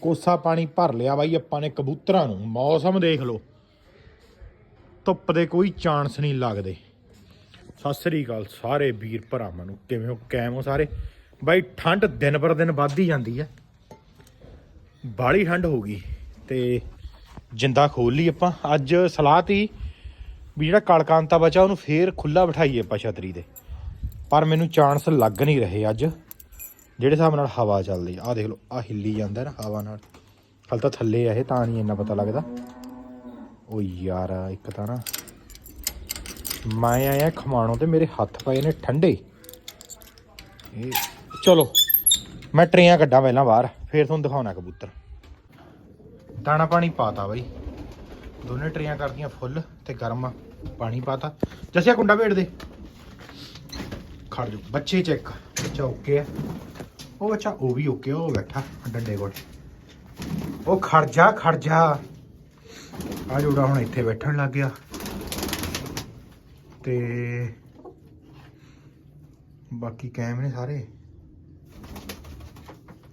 ਕੋਸਾ ਪਾਣੀ ਭਰ ਲਿਆ ਬਾਈ ਆਪਾਂ ਨੇ ਕਬੂਤਰਾਂ ਨੂੰ। ਮੌਸਮ ਦੇਖ ਲਓ। ਧੁੱਪ ਦੇ ਕੋਈ ਚਾਂਸ ਨਹੀਂ ਲੱਗਦੇ। ਸਤਿ ਸ੍ਰੀ ਅਕਾਲ ਸਾਰੇ ਵੀਰ ਭਰਾਵਾਂ ਨੂੰ। ਕਿਵੇਂ ਹੋ? ਕੈਮ ਹੋ ਸਾਰੇ? ਬਾਈ ਠੰਡ ਦਿਨ ਪਰ ਦਿਨ ਵੱਧਦੀ ਜਾਂਦੀ ਹੈ ਬਾਹਲੀ ਠੰਡ ਹੋ ਗਈ ਤੇ ਜਿੰਦਾ ਖੋਲ ਲਈ ਆਪਾਂ। ਅੱਜ ਸਲਾਹ ਤੀ ਵੀ ਜਿਹੜਾ ਕਲਕਾਂਤਾ ਬਚਾ ਉਹਨੂੰ ਫੇਰ ਖੁੱਲਾ ਬਿਠਾਈਏ ਆਪਾਂ ਛਤਰੀ ਦੇ ਪਰ ਮੈਨੂੰ ਚਾਂਸ ਲੱਗ ਨਹੀਂ ਰਹੇ ਅੱਜ। ਜਿਹੜੇ ਹਿਸਾਬ ਨਾਲ ਹਵਾ ਚੱਲਦੀ ਆ, ਆਹ ਦੇਖ ਲਓ ਆ ਹਿੱਲੀ ਜਾਂਦਾ ਨਾ ਹਵਾ ਨਾਲ। ਹਲ ਤਾਂ ਥੱਲੇ ਆ ਇਹ, ਤਾਂ ਨਹੀਂ ਇੰਨਾ ਪਤਾ ਲੱਗਦਾ। ਓ ਯਾਰ, ਇੱਕ ਤਾਂ ਨਾ ਮੈਂ ਆਇਆ ਖਮਾਣੋਂ ਤੇ ਮੇਰੇ ਹੱਥ ਪਏ ਨੇ ਠੰਡੇ। ਇਹ ਚਲੋ, ਮੈਂ ਟਰੇਆਂ ਕੱਢਾਂ ਪਹਿਲਾਂ ਬਾਹਰ, ਫੇਰ ਤੁਹਾਨੂੰ ਦਿਖਾਉਣਾ ਕਬੂਤਰ। ਦਾਣਾ ਪਾਣੀ ਪਾਤਾ ਬਾਈ। ਦੋਨੇ ਟਰੇਆਂ ਕਰਦੀਆਂ ਫੁੱਲ ਤੇ ਗਰਮ ਪਾਣੀ ਪਾਤਾ। ਜੱਸਿਆ, ਕੁੰਡਾ ਭੇੜ ਦੇ। ਖੜ ਜਾ ਬੱਚੇ ਚੈੱਕ ਬੱਚਾ ਓਕੇ ਆ। ਉਹ ਅੱਛਾ, ਉਹ ਵੀ ਓਕੇ ਉਹ ਬੈਠਾ, ਡੰਡੇ ਕੋਲ। ਉਹ ਖੜ ਜਾ ਖੜ ਜਾ। ਆ ਜੋੜਾ ਹੁਣ ਇੱਥੇ ਬੈਠਣ ਲੱਗ ਗਿਆ। ਤੇ ਬਾਕੀ ਕੈਮ ਨੇ ਸਾਰੇ।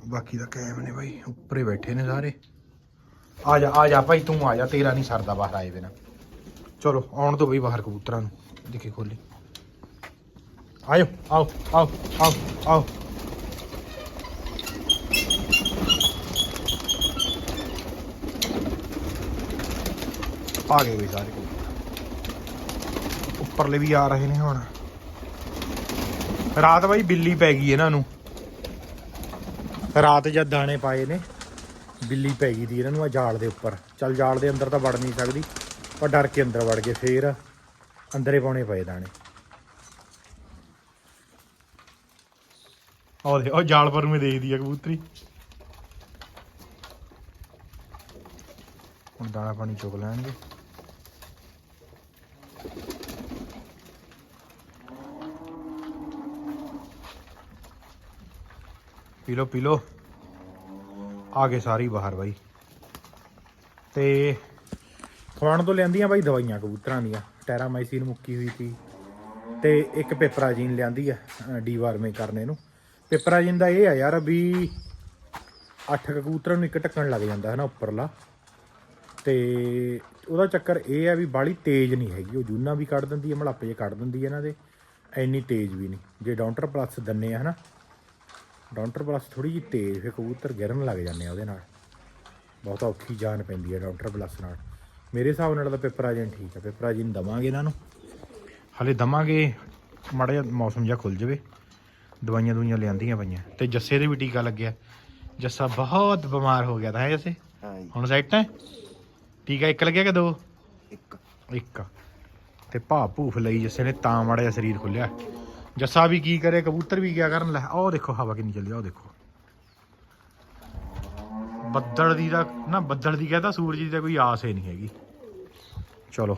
ਬਾਕੀ ਦਾ ਕੈਮ ਨੇ ਬਾਈ, ਉੱਪਰੇ ਬੈਠੇ ਨੇ ਸਾਰੇ। ਆ ਜਾ ਆ ਜਾ ਭਾਈ, ਤੂੰ ਆ ਜਾ, ਤੇਰਾ ਨਹੀਂ ਸਰਦਾ ਬਾਹਰ ਆਏ ਬਿਨਾ। ਚਲੋ, ਆਉਣ ਤੋਂ ਬਈ ਬਾਹਰ ਕਬੂਤਰਾਂ ਨੂੰ। ਦੇਖੇ ਖੋਲੀ। ਆਇਓ, ਆਓ ਆਓ ਆਓ ਆਓ। ਆ ਗਏ ਵੀ ਸਾਰੇ ਉੱਪਰਲੇ ਵੀ ਆ ਰਹੇ ਨੇ ਹੁਣ। ਰਾਤ ਬਾਈ ਬਿੱਲੀ ਪੈ ਗਈ ਇਹਨਾਂ ਨੂੰ। ਰਾਤ ਜਦ ਦਾਣੇ ਪਾਏ ਨੇ, ਬਿੱਲੀ ਪੈ ਗਈ ਦੀ ਇਹਨਾਂ ਨੂੰ ਆ ਜਾਲ ਦੇ ਉੱਪਰ। ਚੱਲ ਜਾਲ ਦੇ ਅੰਦਰ ਤਾਂ ਵੜ ਨਹੀਂ ਸਕਦੀ, ਪਰ ਡਰ ਕੇ ਅੰਦਰ ਵੜ ਗਏ, ਫੇਰ ਅੰਦਰੇ ਪਾਉਣੇ ਪਏ ਦਾਣੇ। ਉਹ ਦੇ ਉਹ ਜਾਲ ਪਰ ਨੂੰ ਦੇਖਦੀ ਆ ਕਬੂਤਰੀ। ਹੁਣ ਦਾਣਾ ਪਾਣੀ ਚੁਗ ਲੈਣਗੇ। ਪੀ ਲੋ ਪੀ ਲੋ ਆ ਗਏ ਸਾਰੀ ਬਾਹਰ ਬਾਈ। ਤੇ ਖਵਾਣ ਤੋਂ ਲਿਆਂਦੀਆਂ ਬਾਈ ਦਵਾਈਆਂ ਕਬੂਤਰਾਂ ਦੀਆਂ। ਟੈਰਾਮਾਈਸਿਨ ਮੁੱਕੀ ਹੋਈ ਸੀ। ਤੇ ਇੱਕ ਪੇਪਰਾਜੀਨ ਲਿਆਂਦੀ ਆ ਡੀਵਾਰਮੇ ਕਰਨੇ ਨੂੰ। ਪੇਪਰਾਜੀਨ ਦਾ ਇਹ ਆ ਯਾਰ ਵੀ ਅੱਠ ਕਬੂਤਰਾਂ ਨੂੰ ਇੱਕ ਢੱਕਣ ਲੱਗ ਜਾਂਦਾ ਹੈ ਨਾ ਉੱਪਰਲਾ। ਤੇ ਉਹਦਾ ਚੱਕਰ ਇਹ ਆ ਵੀ ਬਾਲੀ ਤੇਜ਼ ਨਹੀਂ ਹੈਗੀ। ਉਹ ਜੂਨਾ ਵੀ ਕੱਢ ਦਿੰਦੀ ਹੈ ਮਲਾਪੇ ਜੇ ਕੱਢ ਦਿੰਦੀ ਹੈ ਇਹਨਾਂ ਦੇ। ਐਨੀ ਤੇਜ਼ ਵੀ ਨਹੀਂ। ਜੇ ਡਾਊਂਟਰ ਪਲੱਸ ਦੰਨੇ ਆ ਹਨਾ। ਡਾਊਂਟਰ ਪਲੱਸ ਥੋੜੀ ਜਿਹੀ ਤੇਜ਼ ਫਿਰ ਕਬੂਤਰ ਗਿਰਨ ਲੱਗ ਜਾਂਦੇ ਆ ਉਹਦੇ ਨਾਲ। ਬਹੁਤ ਔਖੀ ਜਾਨ ਪੈਂਦੀ ਹੈ ਡਾਊਂਟਰ ਪਲੱਸ ਨਾਲ। ਮੇਰੇ ਹਿਸਾਬ ਨਾਲ ਤਾਂ ਪੇਪਰਾਜਨ ਠੀਕ ਹੈ ਪੇਪਰਾਜਨ ਦਵਾਂਗੇ ਇਹਨਾਂ ਨੂੰ। ਹਲੇ ਦਵਾਂਗੇ ਮਾੜਾ ਜਿਹਾ ਮੌਸਮ ਜਿਹਾ ਖੁੱਲ ਜਾਵੇ। ਦਵਾਈਆਂ ਦੁਈਆਂ ਲਿਆਂਦੀਆਂ ਪਈਆਂ। ਤੇ ਜੱਸੇ ਦੇ ਵੀ ਟੀਕਾ ਲੱਗਿਆ। ਜੱਸਾ ਬਹੁਤ ਬਿਮਾਰ ਹੋ ਗਿਆ ਤਾਂ ਹੈ ਜੱਸੇ? ਹੁਣ ਸੈੱਟ ਹੈ? ਟੀਕਾ ਇੱਕ ਲੱਗਿਆ ਕਿ ਦੋ? ਇੱਕ। ਇੱਕ। ਤੇ ਭਾ ਭੂਫ ਲਈ ਜੱਸੇ ਨੇ ਤਾਂ ਮਾੜਾ ਜਿਹਾ ਸਰੀਰ ਖੁੱਲਿਆ ਜੱਸਾ ਵੀ ਕੀ ਕਰੇ, ਕਬੂਤਰ ਵੀ ਕਿਆ ਕਰਨ, ਲੈ, ਆਹ ਦੇਖੋ ਹਵਾ ਕਿੰਨੀ ਚੱਲੀ, ਆਹ ਦੇਖੋ। ਬੱਦਲ ਦੀ ਦਾ ਨਾ ਬੱਦਲ ਦੀ ਕਹਤਾ ਸੂਰਜ ਦੀ ਤਾਂ ਕੋਈ ਆਸ ਹੀ ਨਹੀਂ ਹੈਗੀ। ਚਲੋ,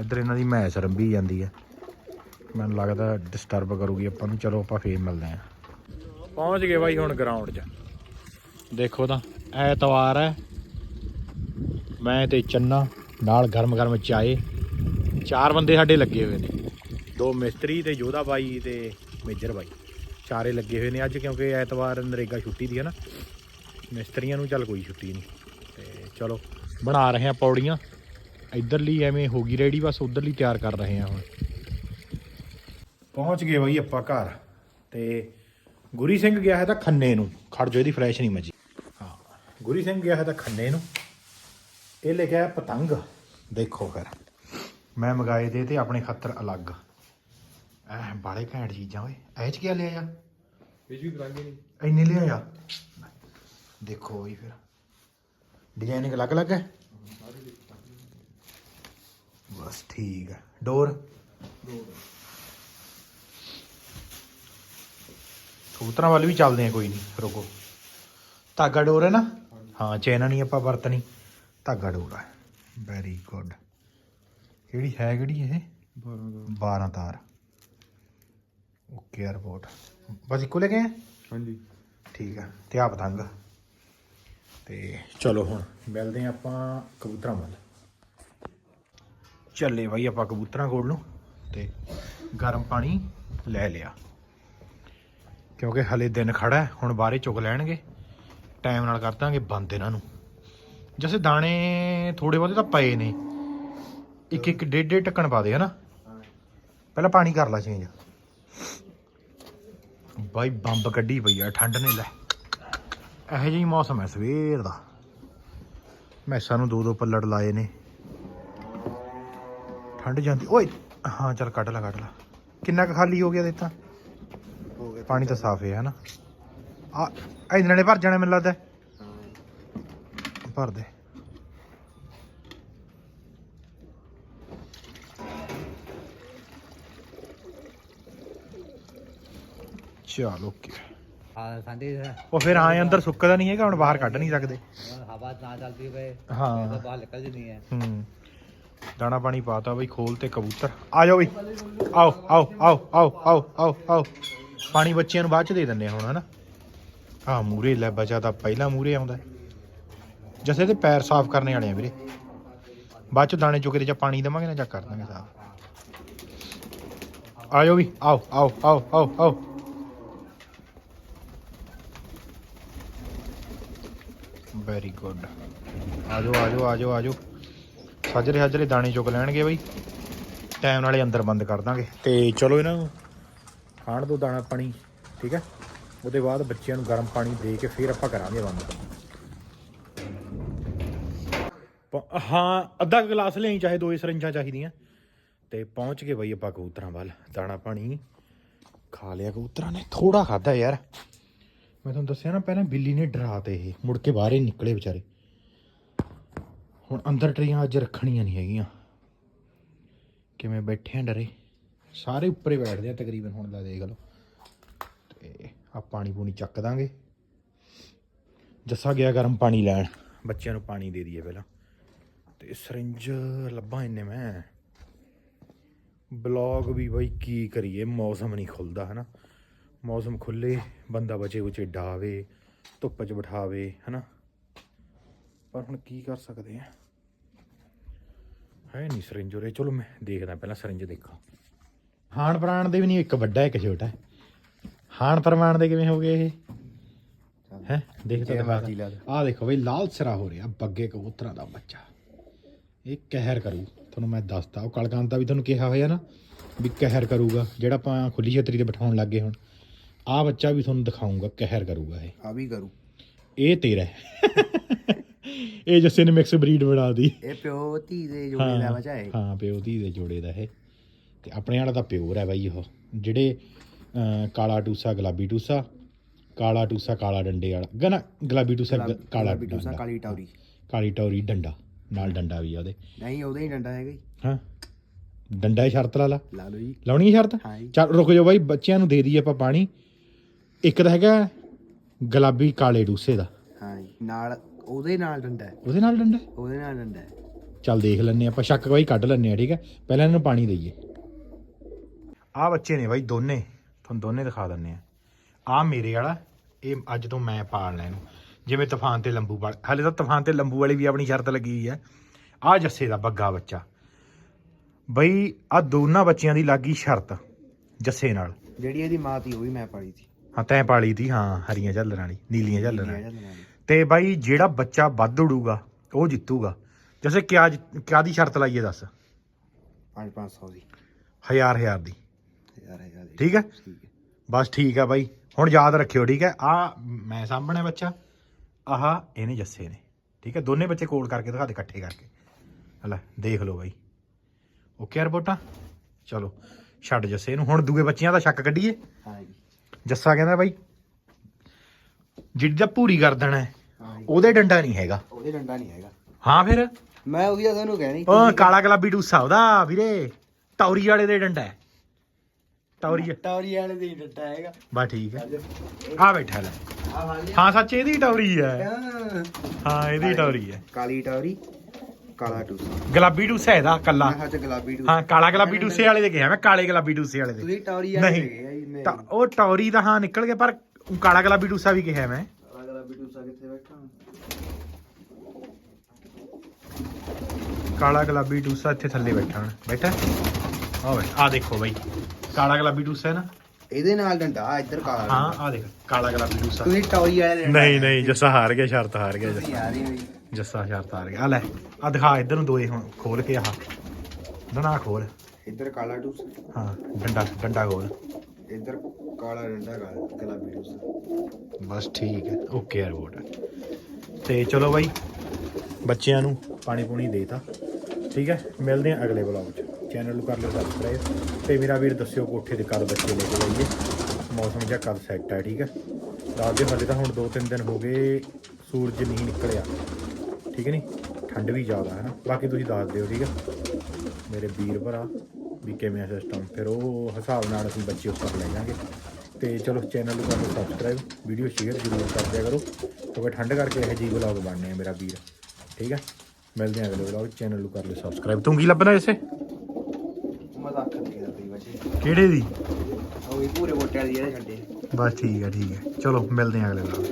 ਇੱਧਰ ਇਹਨਾਂ ਦੀ ਮੈਚ ਰੰਭੀ ਜਾਂਦੀ ਹੈ। ਮੈਨੂੰ ਲੱਗਦਾ ਡਿਸਟਰਬ ਕਰੂਗੀ ਆਪਾਂ ਨੂੰ। ਚਲੋ, ਆਪਾਂ ਫੇਰ ਮਿਲਦੇ ਆਂ ਪਹੁੰਚ ਗਏ ਬਾਈ ਹੁਣ ਗਰਾਊਂਡ 'ਚ। ਦੇਖੋ ਤਾਂ, ਐਤਵਾਰ ਹੈ। ਮੈਂ ਤੇ ਚੰਨਾ ਨਾਲ ਗਰਮ ਗਰਮ ਚਾਏ। ਚਾਰ ਬੰਦੇ ਸਾਡੇ ਲੱਗੇ ਹੋਏ ਨੇ। ਦੋ ਮਿਸਤਰੀ ਤੇ ਯੋਧਾ ਬਾਈ ਤੇ ਮੇਜਰ ਬਾਈ। ਚਾਰੇ ਲੱਗੇ ਹੋਏ ਨੇ ਅੱਜ ਕਿਉਂਕਿ ਐਤਵਾਰ ਨਰੇਗਾ ਛੁੱਟੀ ਦੀ ਹੈ ਨਾ। ਮਿਸਤਰੀਆਂ ਨੂੰ ਚੱਲ ਕੋਈ ਛੁੱਟੀ ਨਹੀਂ। ਤੇ ਚਲੋ, ਬਣਾ ਰਹੇ ਆ ਪੌੜੀਆਂ। ਇਧਰਲੀ ਐਵੇਂ ਹੋ ਗਈ ਰੈਡੀ, ਬਸ ਉਧਰਲੀ ਤਿਆਰ ਕਰ ਰਹੇ ਆ ਹੁਣ। ਪਹੁੰਚ ਗਏ ਬਾਈ ਆਪਾਂ ਘਰ। ਤੇ ਗੁਰੀ ਸਿੰਘ ਗਿਆ ਹੈ ਤਾਂ ਖੰਨੇ ਨੂੰ। ਖੜ ਜੋ ਇਹਦੀ ਫਰੈਸ਼ ਨਹੀਂ ਮਜੀ। ਹਾਂ, ਗੁਰੀ ਸਿੰਘ ਗਿਆ ਹੈ ਤਾਂ ਖੰਨੇ ਨੂੰ। ਇਹ ਲਿਖਿਆ ਪਤੰਗ। ਦੇਖੋ ਫਿਰ। ਮੈਂ ਮਗਾਏ ਦੇ ਤੇ ਆਪਣੇ ਖਾਤਰ ਅਲੱਗ। ਐ ਬਾਲੇ ਘੈਂਟ ਚੀਜ਼ਾਂ ਓਏ। ਐ ਚ ਕੀ ਲਿਆ ਆ ਇਹ ਵੀ ਕਰਾਂਗੇ ਨਹੀਂ। ਇੰਨੇ ਲਿਆ ਆ ਦੇਖੋ ਬਈ ਫਿਰ। ਡਿਜ਼ਾਈਨਿੰਗ ਅਲੱਗ ਅਲੱਗ ਹੈ? ਬਸ ਠੀਕ ਹੈ। ਡੋਰ? ਕਬੂਤਰਾਂ ਵੱਲ ਵੀ ਚੱਲਦੇ ਆ ਕੋਈ ਨਹੀਂ। ਰੁਕੋ। ਧਾਗਾ ਡੋਰ ਹੈ ਨਾ? ਹਾਂ ਚੈਨਾ ਨਹੀਂ ਆਪਾਂ ਵਰਤਣੀ। ਧਾਗਾ ਡੋਰ ਹੈ। ਵੈਰੀ ਗੁੱਡ ਕਿਹੜੀ ਹੈ ਕਿਹੜੀ ਇਹ? 12 12 ਤਾਰ। ਓਕੇ ਰਿਪੋਰਟ ਬਸ ਇੱਕੋ ਲੈ ਕੇ ਆਏ ਹਾਂਜੀ। ਠੀਕ ਆ ਤੇ ਆ ਪਤੰਗ ਤੇ ਚਲੋ ਹੁਣ ਮਿਲਦੇ ਆ ਆਪਾਂ ਕਬੂਤਰਾਂ ਵੱਲ। ਚੱਲੇ ਬਾਈ ਆਪਾਂ ਕਬੂਤਰਾਂ ਕੋਲ ਨੂੰ ਤੇ ਗਰਮ ਪਾਣੀ ਲੈ ਲਿਆ। ਕਿਉਂਕਿ ਹਲੇ ਦਿਨ ਖੜਾ ਹੈ, ਹੁਣ ਬਾਹਰੇ ਚੁਗ ਲੈਣਗੇ। ਟਾਈਮ ਨਾਲ ਕਰ ਦਾਂਗੇ ਬੰਦ ਇਹਨਾਂ ਨੂੰ। ਜੈਸੇ ਦਾਣੇ ਥੋੜੇ ਬਹੁਤੇ ਤਾਂ ਪਏ ਨੇ। ਇੱਕ ਇੱਕ ਡੇਢ ਡੇਢ ਟੱਕਣ ਪਾ ਦੇ ਹਨਾ। ਪਹਿਲਾਂ ਪਾਣੀ ਕਰ ਲਾ ਚੇਂਜ ਬਾਈ ਬੰਬ ਕੱਢੀ ਪਈ ਆ ਠੰਡ ਨੇ ਲੈ। ਇਹੋ ਜਿਹੀ ਮੌਸਮ ਹੈ ਸਵੇਰ ਦਾ। ਮੈਸਾਂ ਨੂੰ ਦੋ ਦੋ ਪੱਲੜ ਲਾਏ ਨੇ। ਠੰਡ ਜਾਂਦੀ। ਓਏ ਹਾਂ ਚੱਲ ਕੱਢ ਲੈ ਕੱਢ ਲੈ। ਕਿੰਨਾ ਕੁ ਖਾਲੀ ਹੋ ਗਿਆ ਦਿੱਤਾ ਹੋ ਗਿਆ ਪਾਣੀ ਤਾਂ ਸਾਫ਼ ਹੈ ਹਨਾ ਆ ਇਹਨਾਂ ਨੇ ਭਰ ਜਾਣਾ ਮੈਨੂੰ ਲੱਗਦਾ। ਭਰ ਦੇ। ਚਲ ਓਕੇ ਹਾਂ ਸੰਦੇ ਉਹ ਫਿਰ ਆਏ ਅੰਦਰ ਸੁੱਕਦਾ ਨਹੀਂ ਹੈਗਾ ਹੁਣ ਬਾਹਰ ਕੱਢ ਨਹੀਂ ਸਕਦੇ। ਹਵਾ ਨਾ ਚੱਲਦੀ ਪਏ। ਹਾਂ। ਬਾਹਰ ਨਿਕਲ ਜਣੀ ਹੈ। ਹੂੰ। ਦਾਣਾ ਪਾਣੀ ਪਾਤਾ ਬਈ ਖੋਲ ਤੇ ਕਬੂਤਰ। ਆ ਜਾਓ ਬਈ। ਆਓ ਆਓ ਆਓ ਆਓ ਆਓ ਆਓ ਆਓ। ਪਾਣੀ ਬੱਚਿਆਂ ਨੂੰ ਬਾਅਦ ਚ ਦੇ ਦਿੰਨੇ ਆ ਹੁਣ ਹਨਾ। ਆ ਮੂਰੇ ਲੈ ਬਚਾ ਤਾਂ ਪਹਿਲਾਂ ਮੂਰੇ ਆਉਂਦਾ ਜਸੇ ਤੇ ਪੈਰ ਸਾਫ਼ ਕਰਨੇ ਵਾਲੇ ਆ ਵੀਰੇ। ਬਾਅਦ ਚ ਦਾਣੇ ਚੁੱਕੇ ਤੇ ਜਾਂ ਪਾਣੀ ਦੇਵਾਂਗੇ ਨਾ ਜਾਂ ਕਰ ਦਾਂਗੇ ਸਾਫ਼। ਆ ਜਾਓ ਵੀ ਆਓ ਆਓ ਆਓ ਆਓ ਆਓ। ਵੈਰੀ ਗੁੱਡ ਆ ਜਾਓ ਆ ਜਾਓ ਆ ਜਾਓ ਆ ਜਾਓ ਸਾਜਰੇ ਸਾਜਰੇ ਦਾਣੇ ਚੁੱਕ ਲੈਣਗੇ ਬਈ। ਟਾਈਮ ਨਾਲੇ ਅੰਦਰ ਬੰਦ ਕਰ ਦਾਂਗੇ। ਤੇ ਚਲੋ ਇਹਨਾਂ ਨੂੰ ਖਾਣ ਦੋ ਦਾਣਾ ਪਾਣੀ, ਠੀਕ ਹੈ? ਉਹਦੇ ਬਾਅਦ ਬੱਚਿਆਂ ਨੂੰ ਗਰਮ ਪਾਣੀ ਦੇ ਕੇ ਫਿਰ ਆਪਾਂ ਕਰਾਂਗੇ ਬੰਦ। ਹਾਂ, ਅੱਧਾ ਕੁ ਗਲਾਸ ਲਿਆਈ, ਚਾਹੇ ਦੋ ਹੀ ਸਰਿੰਜਾਂ ਚਾਹੀਦੀਆਂ। ਤੇ ਪਹੁੰਚ ਗਏ ਬਈ ਆਪਾਂ ਕਬੂਤਰਾਂ ਵੱਲ। ਦਾਣਾ ਪਾਣੀ ਖਾ ਲਿਆ ਕਬੂਤਰਾਂ ਨੇ। ਥੋੜਾ ਖਾਦਾ ਯਾਰ। ਮੈਂ ਤੁਹਾਨੂੰ ਦੱਸਿਆ ਨਾ, ਪਹਿਲਾਂ ਬਿੱਲੀ ਨੇ ਡਰਾਤੇ ਇਹ, ਮੁੜ ਕੇ ਬਾਹਰ ਨਿਕਲੇ ਵਿਚਾਰੇ। ਹੁਣ ਅੰਦਰ ਟਰੀਆਂ ਅੱਜ ਰੱਖਣੀਆਂ ਨਹੀਂ ਹੈਗੀਆਂ। ਕਿਵੇਂ ਬੈਠੇ ਆ ਡਰੇ? ਸਾਰੇ ਉੱਪਰੇ ਬੈਠਦੇ ਆ ਤਕਰੀਬਨ, ਹੁਣ ਦਾ ਦੇਖ ਲਓ। ਤੇ ਆ ਪਾਣੀ ਪੂਣੀ ਚੱਕ ਦਾਂਗੇ। ਜੱਸਾ ਗਿਆ ਗਰਮ ਪਾਣੀ ਲੈਣ। ਬੱਚਿਆਂ ਨੂੰ ਪਾਣੀ ਦੇ ਦਈਏ ਪਹਿਲਾਂ। ਤੇ ਸਰਿੰਜ ਲੱਭਾਂ ਇੰਨੇ ਮੈਂ। ਬਲੌਗ ਵੀ ਬਈ ਕੀ ਕਰੀਏ, ਮੌਸਮ ਨਹੀਂ ਖੁੱਲਦਾ, ਹਨਾ। ਮੌਸਮ ਖੁੱਲੇ ਬੰਦਾ ਬਚੇ ਉਚੇ ਡਾਵੇ ਧੁੱਪ 'ਚ ਬਿਠਾਵੇ ਹਨਾ? ਪਰ ਹੁਣ ਕੀ ਕਰ ਸਕਦੇ ਆ? ਹੈ ਨਹੀਂ ਸਰਿੰਜ ਉਰੇ। ਚਲੋ ਮੈਂ ਦੇਖਦਾ ਪਹਿਲਾਂ ਸਰਿੰਜ ਦੇਖਾਂ। ਹਾਣ ਪ੍ਰਾਣ ਦੇ ਵੀ ਨਹੀਂ ਇੱਕ ਵੱਡਾ ਇੱਕ ਛੋਟਾ। ਹਾਣ ਪ੍ਰਮਾਣ ਦੇ ਕਿਵੇਂ ਹੋ ਗਏ ਇਹ? ਹੈ? ਦੇਖ ਤਾਂ। ਆ ਦੇਖੋ ਬਈ ਲਾਲ ਸਿਰਾ ਹੋ ਰਿਹਾ ਬੱਗੇ ਕਬੂਤਰਾਂ ਦਾ ਬੱਚਾ। ਇਹ ਕਹਿਰ ਕਰੂ। ਤੁਹਾਨੂੰ ਮੈਂ ਦੱਸਦਾ ਉਹ ਕਲਕਾਂਤ ਦਾ ਵੀ ਤੁਹਾਨੂੰ ਕਿਹਾ ਹੋਇਆ ਨਾ ਵੀ ਕਹਿਰ ਕਰੂਗਾ ਜਿਹੜਾ ਆਪਾਂ ਖੁੱਲੀ ਛਤਰੀ ਤੇ ਬਿਠਾਉਣ ਲੱਗੇ ਹੁਣ। ਆ ਬੱਚਾ ਵੀ ਤੁਹਾਨੂੰ ਦਿਖਾਉਂਗਾ ਕਹਿਰ ਕਰੂਗਾ ਇਹ। ਆ ਵੀ ਕਰੂ। ਇਹ ਤੇਰਾ ਹੈ। ਇਹ ਜੱਸੇ ਨੇ ਮਿਕਸ ਬਰੀਡ ਬਣਾ ਦੀ। ਇਹ ਪਿਓ ਧੀ ਦੇ ਜੋੜੇ ਦਾ ਬਚਾ ਹੈ ਹਾਂ ਪਿਓ ਧੀ ਦੇ ਜੋੜੇ ਦਾ ਇਹ। ਤੇ ਆਪਣੇ ਵਾਲਾ ਤਾਂ ਪਿਓਰ ਹੈ ਬਾਈ ਉਹ। ਜਿਹੜੇ ਅਹ, ਕਾਲਾ ਟੂਸਾ ਗੁਲਾਬੀ ਟੂਸਾ ਕਾਲਾ ਟੂਸਾ ਕਾਲਾ ਡੰਡੇ ਵਾਲਾ। ਗਨਾ ਗੁਲਾਬੀ ਟੂਸਾ ਗ- ਕਾਲਾ ਬਿੱਟੂ ਸਾ ਡੰਡਾ। ਕਾਲੀ ਟੌਰੀ। ਕਾਲੀ ਟੌਰੀ ਡੰਡਾ। ਨਾਲ ਡੰਡਾ ਵੀ ਆ ਉਹਦੇ। ਨਹੀਂ ਉਹਦਾ ਹੀ ਡੰਡਾ ਹੈਗਾ ਜੀ। ਹਾਂ। ਡੰਡਾ ਹੀ ਸ਼ਰਤ ਲਾ ਲਾ। ਲਾ ਲਓ ਜੀ। ਲਾਉਣੀ ਹੈ ਸ਼ਰਤ? ਹਾਂ ਜੀ। ਚੱਲ ਰੁਕ ਜਾਓ ਬਾਈ ਬੱਚਿਆਂ ਨੂੰ ਦੇ ਦਈਏ ਆਪਾਂ ਪਾਣੀ। ਇੱਕ ਤਾਂ ਹੈਗਾ ਗੁਲਾਬੀ ਕਾਲੇ ਟੂਸੇ ਦਾ। ਹਾਂ ਜੀ ਨਾਲ ਉਹਦੇ ਨਾਲ ਡੰਡਾ ਹੈ। ਉਹਦੇ ਨਾਲ ਡੰਡਾ ਉਹਦੇ ਨਾਲ ਡੰਡਾ ਹੈ। ਚੱਲ ਦੇਖ ਲੈਨੇ ਆਪਾਂ ਸ਼ੱਕ ਬਾਈ ਕੱਢ ਲੈਨੇ ਆ ਠੀਕ ਹੈ? ਪਹਿਲਾਂ ਇਹਨਾਂ ਨੂੰ ਪਾਣੀ ਦਈਏ। ਆ ਬੱਚੇ ਨੇ ਬਾਈ ਦੋਨੇ ਤੁਹਾਨੂੰ ਦੋਨੇ ਦਿਖਾ ਦਿੰਨੇ ਆ ਆ ਮੇਰੇ ਵਾਲਾ ਇਹ ਅੱਜ ਤੋਂ ਮੈਂ ਪਾਲਣਾ ਇਹਨੂੰ। ਜਿਵੇਂ ਤੂਫਾਨ ਤੇ ਲੰਬੂ ਵਾਲ ਹਾਲੇ ਤਾਂ ਤੂਫਾਨ ਤੇ ਲੰਬੂ ਵਾਲੀ ਵੀ ਆਪਣੀ ਸ਼ਰਤ ਲੱਗੀ ਹੋਈ ਹੈ। ਆ ਜੱਸੇ ਦਾ ਬੱਗਾ ਬੱਚਾ। ਬਈ ਆ ਦੋਨਾਂ ਬੱਚਿਆਂ ਦੀ ਲੱਗੀ ਸ਼ਰਤ ਜੱਸੇ ਨਾਲ। ਜਿਹੜੀ ਇਹਦੀ ਮਾਂ ਤੀ ਉਹ ਵੀ ਮੈਂ ਪਾਲੀ ਸੀ। ਹਾਂ ਤੈਂ ਪਾਲੀ ਦੀ ਹਾਂ ਹਰੀਆਂ ਝੱਲਰਾਂ ਵਾਲੀ ਨੀਲੀਆਂ ਝੱਲਰਾਂ ਵਾਲੀ। ਤੇ ਬਾਈ ਜਿਹੜਾ ਬੱਚਾ ਵੱਧ ਉੜੂਗਾ ਉਹ ਜਿੱਤੂਗਾ। ਜੈਸੇ ਕਿਆ ਕਿਆ ਦੀ ਸ਼ਰਤ ਲਾਈਏ ਦੱਸ? ਪੰਜ 500 ਦੀ। ਹਜ਼ਾਰ ਹਜ਼ਾਰ ਦੀ। ਠੀਕ ਹੈ? ਬਸ ਠੀਕ ਹੈ ਬਾਈ। ਹੁਣ ਯਾਦ ਰੱਖਿਓ ਠੀਕ ਹੈ? ਆ ਮੈਂ ਸਾਹਮਣੇ ਬੱਚਾ ਆਹ ਇਹਨੇ ਜੱਸੇ ਨੇ। ਠੀਕ ਹੈ? ਦੋਨੇ ਬੱਚੇ ਕੋਲ ਕਰਕੇ ਦਿਖਾ ਦੇ ਇਕੱਠੇ ਕਰਕੇ। ਹਲਾ ਦੇਖ ਲਓ ਬਾਈ। ਓਕੇ ਰਿਪੋਰਟਾਂ? ਚਲੋ ਛੱਡ ਜੱਸੇ ਨੂੰ। ਹੁਣ ਦੂਏ ਬੱਚਿਆਂ ਦਾ ਸ਼ੱਕ ਕੱਢੀਏ। ਹਾਂ ਜੀ ਜੱਸਾ ਕਹਿੰਦਾ ਬਾਈ ਜਿਹੜੀ ਦਾ ਪੂਰੀ ਕਰ ਦੇਣਾ ਹੈ, ਹਾਂ ਜੀ। ਉਹਦੇ ਡੰਡਾ ਨਹੀਂ ਹੈਗਾ। ਉਹਦੇ ਡੰਡਾ ਨਹੀਂ ਹੈਗਾ। ਹਾਂ ਫਿਰ? ਮੈਂ ਉਹਦੀ ਤਾਂ ਤੁਹਾਨੂੰ ਕਹਿਣੀ ਉਹ ਕਾਲਾ ਗੁਲਾਬੀ ਟੂਸਾ ਉਹਦਾ ਵੀਰੇ ਟੌਰੀ ਵਾਲੇ ਦੇ ਡੰਡਾ ਹੈ। ਟੌਰੀ ਟੌਰੀ ਵਾਲੇ ਦੇ ਡੰਡਾ ਹੈਗਾ। ਬਾ ਠੀਕ ਹੈ। ਆ ਬੈਠਾ ਲੈ। ਆ ਹਾਂ ਸੱਚ ਇਹਦੀ ਟੌਰੀ ਹੈ। ਹਾਂ। ਇਹਦੀ ਟੌਰੀ ਹੈ। ਕਾਲੀ ਟੌਰੀ ਕਾਲਾ ਟੂਸਾ ਗੁਲਾਬੀ ਟੂਸਾ ਇਹਦਾ ਕੱਲਾ। ਮੈਂ ਹੱਥ ਗੁਲਾਬੀ ਟੂਸਾ ਹਾਂ ਕਾਲਾ ਗੁਲਾਬੀ ਟੂਸੇ ਵਾਲੇ ਦੇ ਕਿਹਾ ਮੈਂ ਕਾਲੇ ਗੁਲਾਬੀ ਟੂਸੇ ਵਾਲੇ ਦੇ। ਤੁਸੀਂ ਟੌਰੀ ਵਾਲੇ ਨਹੀਂ। ਹੈਗੇ ਆ ਜੀ। ਨਹੀਂ ਤਾਂ ਉਹ ਟੌਰੀ ਦਾ ਹਾਂ ਨਿਕਲ ਗਿਆ ਪਰ ਕਾਲਾ ਗੁਲਾਬੀ ਟੂਸਾ ਵੀ ਕਿਹਾ ਮੈਂ। ਕਾਲਾ ਗੁਲਾਬੀ ਟੂਸਾ ਕਿੱਥੇ ਬੈਠਾ? ਕਾਲਾ ਗੁਲਾਬੀ ਟੂਸਾ ਇੱਥੇ ਥੱਲੇ ਬੈਠਾ ਹੁਣ। ਬੈਠਾ? ਆ ਦੇਖੋ ਬਾਈ ਕਾਲਾ ਗੁਲਾਬੀ ਟੂਸਾ ਹੈ ਨਾ? ਇਹਦੇ ਨਾਲ ਡੰਡਾ ਇੱਧਰ ਕਾਲਾ ਹਾਂ ਡੰਡਾ। ਆ ਦੇਖ ਕਾਲਾ ਗੁਲਾਬੀ ਡੂਸਾ ਤੁਸੀਂ ਟੌਈ ਵਾਲੇ ਲੈਣਾ ਨਹੀਂ ਨਹੀਂ ਜੱਸਾ ਹਾਰ ਗਿਆ ਸ਼ਰਤ ਹਾਰ ਗਿਆ ਜੱਸਾ। ਯਾਰ ਹੀ ਹੋਈ ਜੱਸਾ ਸ਼ਰਤ ਹਾਰ ਗਿਆ। ਆ ਲੈ ਆ ਦਿਖਾ ਇੱਧਰ ਨੂੰ ਦੋਏ ਹੁਣ ਖੋਲ ਕੇ ਆਹ। ਨਾ ਖੋਲ। ਇੱਧਰ ਕਾਲਾ ਟੂਸਾ ਹਾਂ ਡੰਡਾ ਡੰਡਾ ਖੋਲ। ਇੱਧਰ ਕਾਲਾ ਡੰਡਾ ਕਾਲਾ ਗੁਲਾਬੀ ਟੂਸਾ ਬਸ ਠੀਕ ਹੈ ਓਕੇ ਆ ਤੇ ਚਲੋ ਬਾਈ, ਬੱਚਿਆਂ ਨੂੰ ਪਾਣੀ ਪੂਣੀ ਦੇਤਾ। ਠੀਕ ਹੈ, ਮਿਲਦੇ ਹਾਂ ਅਗਲੇ ਵਲੌਗ 'ਚ। ਚੈਨਲ ਨੂੰ ਕਰ ਲਿਓ ਸਬਸਕ੍ਰਾਈਬ ਤੇ ਮੇਰਾ ਵੀਰ ਦੱਸਿਓ ਕੋਠੇ ਦੇ ਕਦ ਬੱਚੇ ਲੈ ਕੇ ਜਾਈਏ। ਮੌਸਮ ਜਿਹਾ ਕਦ ਸੈੱਟ ਹੈ, ਠੀਕ ਹੈ। ਰਾਤ ਦੇ ਹਲੇ ਤਾਂ ਹੁਣ 2-3 ਦਿਨ ਹੋ ਗਏ, ਸੂਰਜ ਨਹੀਂ ਨਿਕਲਿਆ। ਠੀਕ ਹੈ ਨਹੀਂ ਠੰਡ ਵੀ ਜ਼ਿਆਦਾ ਹੈ ਨਾ। ਬਾਕੀ ਤੁਸੀਂ ਦੱਸ ਦਿਓ, ਠੀਕ ਹੈ। ਮੇਰੇ ਵੀਰ ਭਰਾ। ਵੀ ਕਿਵੇਂ ਆ ਸਿਸਟਮ ਫਿਰ ਉਹ ਹਿਸਾਬ ਨਾਲ ਅਸੀਂ ਬੱਚੇ ਉੱਪਰ ਲੈ ਜਾਾਂਗੇ। ਤੇ ਚਲੋ ਚੈਨਲ ਨੂੰ ਕਰ ਸਬਸਕ੍ਰਾਈਬ ਵੀਡੀਓ ਸ਼ੇਅਰ ਜ਼ਰੂਰ ਕਰ ਦਿਆ ਕਰੋ। ਕਿਉਂਕਿ ਠੰਡ ਕਰਕੇ ਇਹ ਜੀ ਵਲੌਗ ਬਣਨੇ ਆ ਮੇਰਾ ਵੀਰ। ਠੀਕ ਹੈ ਮਿਲਦੇ ਆ ਅਗਲੇ ਵਲੌਗ ਚੈਨਲ ਨੂੰ ਕਰ ਲਓ ਸਬਸਕ੍ਰਾਈਬ ਤੂੰ ਕੀ ਲੱਭਣਾ ਇਸੇ? ਦੇ ਬੱਚੇ। ਕਿਹੜੇ ਦੀ? ਉਹ ਵੀ ਪੂਰੇ ਮੋਟੇ ਵਾਲੀ ਜਿਹੜੇ ਛੱਡੇ। ਬਸ ਠੀਕ ਹੈ ਠੀਕ ਹੈ ਚਲੋ ਮਿਲਦੇ ਆ ਅਗਲੇ ਵਲੌਗ